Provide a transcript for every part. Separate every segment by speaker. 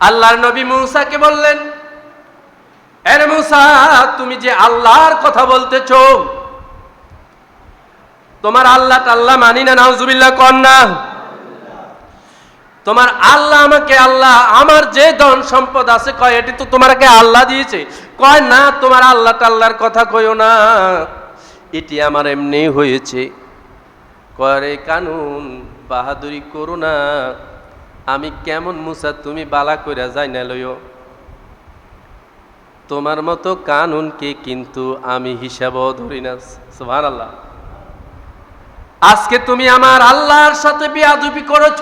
Speaker 1: আল্লাহর নবী মুসাকে বললেন, এর মুসা, তুমি যে আল্লাহর কথা বলতেছ, তোমার আল্লাহ টাল্লাহ মানি না, নাউজুবিল্লাহ, কর না। তোমার আল্লাহ আমাকে, আল্লাহ আমার যে ধন সম্পদ আছে, কয়, এটি তো তোমাকে আল্লাহ দিয়েছে। কয়, না, তোমার আল্লাহ টাল্লার কথা কইও না। এটি আমার এমনি হয়েছে। করে কানুন, বাহাদুরি করো না। আমি কেমন মুসা তুমি বালা কইরা যাই না লইও? তোমার মতো কানুনকে কিন্তু আমি হিসাবও ধরি না সুভান আল্লাহ আজকে তুমি আমার আল্লাহর সাথে বিয়াদুপি করেছ।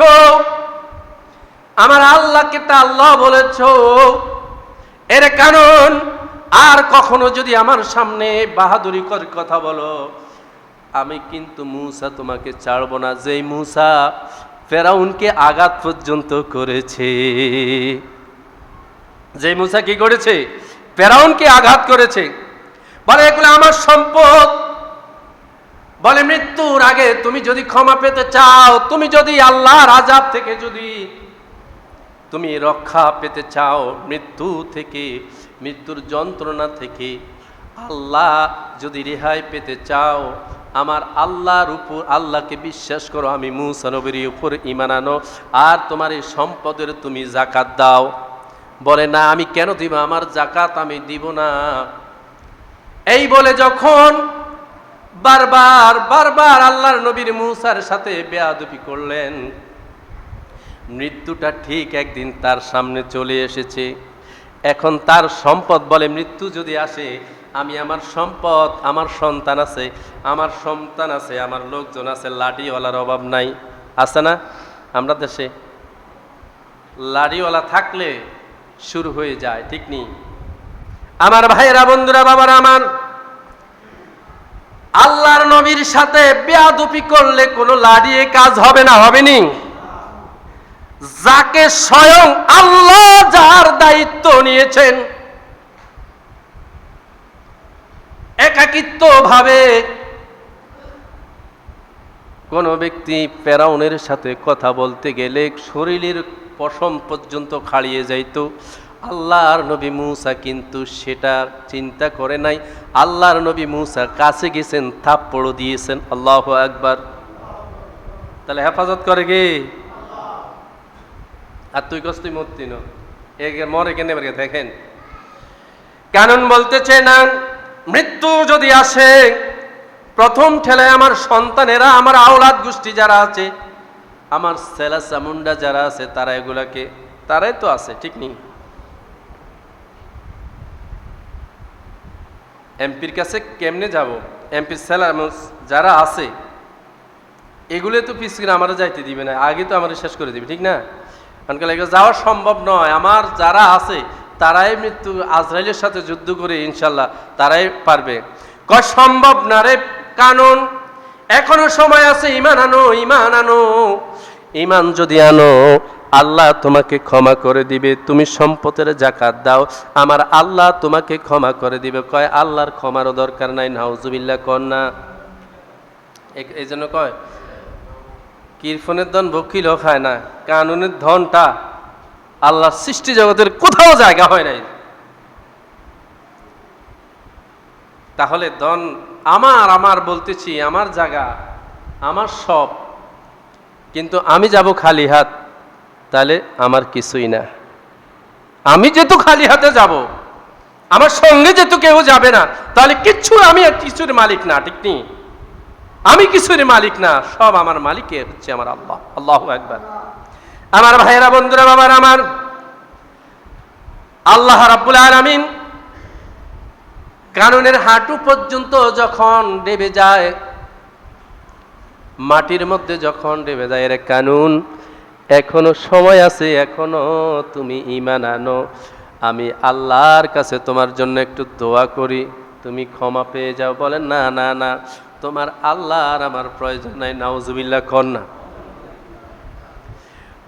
Speaker 1: আমার আল্লাহকে তা আল্লাহ বলেছ। এর কারণ, আর কখনো যদি আমার সামনে বাহাদুরি কথা বলো, আমি কিন্তু মূসা তোমাকে ছাড়ব না। যেই মূসা ফেরাউনকে আঘাত পর্যন্ত করেছে। যে মুসা কি করেছে? ফেরাউনকে আঘাত করেছে। বলে, এগুলো আমার সম্পদ। বলে, মৃত্যুর আগে তুমি যদি ক্ষমা পেতে চাও, তুমি যদি আল্লাহর আজাব থেকে যদি তুমি রক্ষা পেতে চাও, মৃত্যু থেকে, মৃত্যুর যন্ত্রণা থেকে, আল্লাহ যদি রেহাই পেতে চাও আমার আল্লাহর উপর আল্লাহকে বিশ্বাস করো, আমি মুসানবীর উপর ইমান আনো। আর তোমার এই সম্পদের তুমি জাকাত দাও। বলে, না, আমি কেন দিব? আমার জাকাত আমি দিব না। এই বলে যখন বারবার বারবার আল্লাহর নবীর মুসার সাথে বেয়াদবি করলেন, মৃত্যুটা ঠিক একদিন তার সামনে চলে এসেছে। এখন তার সম্পদ বলে মৃত্যু যদি আসে আমি আমার সম্পদ, আমার সন্তান আছে, আমার সন্তান আছে, আমার লোকজন আছে, লাঠিওয়ালার অভাব নাই। আছে না? আমরা দেশে লাঠিওয়ালা থাকলে শুরু হয়ে যায়, ঠিক নেই আমার ভাইয়েরা, বন্ধুরা, বাবারা, আমার আল্লাহর নবীর সাথে বেয়াদুপি করলে কোনো লাড়িয়ে কাজ হবে না, হবে নি? যাকে স্বয়ং আল্লাহ যার দায়িত্ব নিয়েছেন একাকিত্ব ভাবে কোন ব্যক্তি ফেরাউনের সাথে কথা বলতে গেলে শরীরের পশম পর্যন্ত খাড়িয়ে যাইত। আল্লাহর নবী মূসা কিন্তু সেটা চিন্তা করে নাই। আল্লাহর নবী মূসা কাছে গেছেন থাপ্পড় দিয়েছেন। আল্লাহ একবার তাহলে হেফাজত করে গে আর তুই কস্তুই মূর্তি নো। মরে কেন দেখেন। কানন বলতেছে না মৃত্যু যদি আসে, প্রথম ঠেলায় আমার সন্তানেরা, আমার আওলাদ গোষ্ঠী যারা আছে, আমার সেলা চামুন্ডা যারা আছে, তারা এগুলাকে, তারাই তো আছে, ঠিক নেই? এমপির কাছে কেমনে যাব? এমপির সেলার যারা আছে, এগুলো তো পিছিয়ে আমার যাইতে দিবে না, আগে তো আমার শেষ করে দিবে, ঠিক না? কারণ এগুলো যাওয়া সম্ভব নয়। আমার যারা আছে তারাই মৃত্যু, আজরাইলের সাথে যুদ্ধ করে ইনশাল্লাহ তারাই পারবে। ক সম্ভব না রে কানুন, এখনও সময় আছে ইমান আনো ইমান আনো। ইমান যদি আনো, আল্লাহ তোমাকে ক্ষমা করে দিবে, তুমি সম্পদের জাকাত দাও, আমার আল্লাহ তোমাকে ক্ষমা করে দিবে। কয়, আল্লাহর ক্ষমারও দরকার নাই, নাউজুবিল্লাহ কর না। এই জন্য কয়, কিরফনের ধন বকিলও খায় না, কানুনের ধনটা আল্লাহ সৃষ্টি জগতের কোথাও জায়গা হয় নাই। তাহলে ধন আমার আমার বলতেছি, আমার জায়গা, আমার সব। কিন্তু আমি যাব খালি হাত, তাহলে আমার কিছুই না। আমি যেহেতু খালি হাতে যাব, আমার সঙ্গে যেহেতু কেউ যাবে না, তাহলে কিচ্ছু আমি কিছুর মালিক না, ঠিক নেই? আমি কিছুর মালিক না, সব আমার মালিকে হচ্ছে আমার আল্লাহ। আল্লাহ একবার আমার ভাইয়েরা, বন্ধুরা, বাবার, আমার আল্লাহ রাব্বুল আলামিন কানুনের হাঁটু পর্যন্ত যখন ডেবে যায়, মাটির মধ্যে যখন ডেবে যায়, এর কানুন, এখনও সময় আছে, এখনও তুমি ইমান আনো। আমি আল্লাহর কাছে তোমার জন্য একটু দোয়া করি। তুমি ক্ষমা পেয়ে যাও, বলেন না না না। তোমার আল্লাহর আমার প্রয়োজন নাই নাউজুবিল্লা না।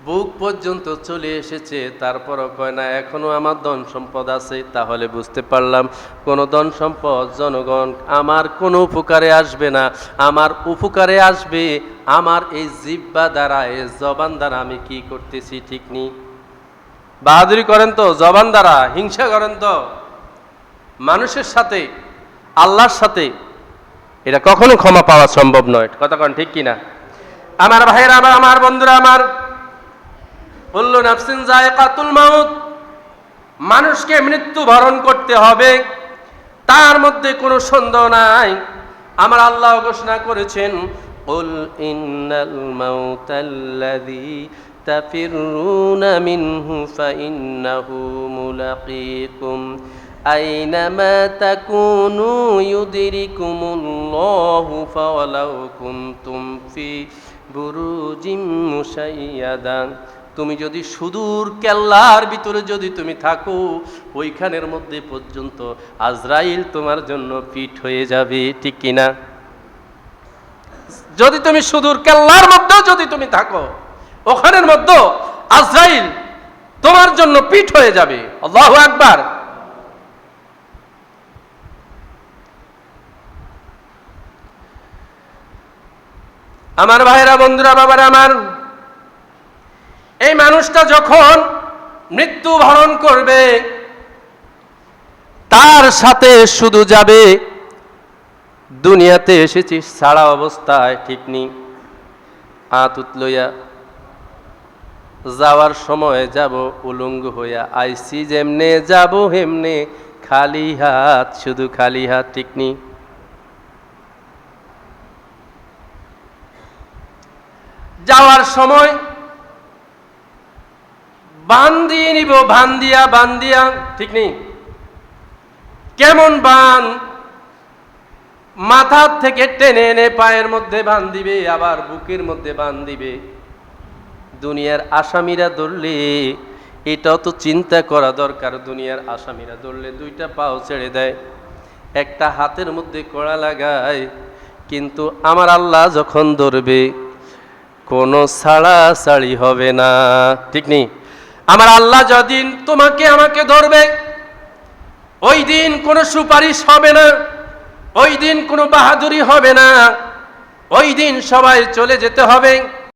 Speaker 1: বুক পর্যন্ত চলে এসেছে, তারপরও কয় না, এখনও আমার ধন সম্পদ আছে, তাহলে বুঝতে পারলাম, কোনো ধন সম্পদ, জনগণ আমার কোনো উপকারে আসবে না। আমার উপকারে আসবে, আমার এই জিব্বা দ্বারা, এই জবান দ্বারা আমি কি করতেছি ঠিক নেই। বাহাদুরি করেন তো, জবান দ্বারা, হিংসা করেন তো। মানুষের সাথে, আল্লাহর সাথে, এটা কখনো ক্ষমা পাওয়া সম্ভব নয়, কথা কন ঠিক কিনা? আমার ভাইয়েরা, আমার আমার বন্ধুরা, আমার বলল নাফসিন জায়কাতুল মাউত মানুষকে মৃত্যু বরণ করতে হবে তার মধ্যে কোনো সন্দেহ নাই আমার আল্লাহ ঘোষণা করেছেন قل إن الموت الذي تفرون منه فإنه ملاقيكم أينما تكونوا يدركم الله فولو كنتم في بروج مشيدة তুমি যদি সুদূর কেল্লার ভিতরে যদি তুমি থাকো, ওইখানের মধ্যে পর্যন্ত আজরাইল তোমার জন্য ফিট হয়ে যাবে, ঠিক কিনা? যদি তুমি সুদূর কেল্লার মধ্যেও যদি তুমি থাকো, ওখানের মধ্যে আজরাইল তোমার জন্য পিঠ হয়ে যাবে। আল্লাহু আকবার। আমার ভাইরা বন্ধুরা, বাবার, আমার এই মানুষটা যখন মৃত্যু বরণ করবে, তার সাথে শুধু যাবে, দুনিয়াতে এসেছিস ছাড়া অবস্থায় ঠিক নেই। আতুত লইয়া যাওয়ার সময় যাব উলঙ্গ হইয়া, আইসি যেমনে যাব হেমনে, খালি হাত, শুধু খালি হাত ঠিক নেই। যাওয়ার সময় বান দিয়ে নিব বান দিয়া বান দিয়া ঠিক নেই? কেমন বান? মাথার থেকে টেনে এনে পায়ের মধ্যে বান দিবে, আবার বুকের মধ্যে বান দিবে। দুনিয়ার আসামিরা ধরলে, এটাও তো চিন্তা করা দরকার, দুনিয়ার আসামিরা ধরলে দুইটা পাও ছেড়ে দেয়। একটা হাতের মধ্যে কড়া লাগায়, কিন্তু আমার আল্লাহ যখন ধরবে, কোনো ছাড়া ছাড়ি হবে না, ঠিক নেই? আমার আল্লাহ যদিন তোমাকে আমাকে ধরবে। ওই দিন কোনো সুপারিশ হবে না। ওই দিন কোনো বাহাদুরি হবে না। ওই দিন সবাই চলে যেতে হবে।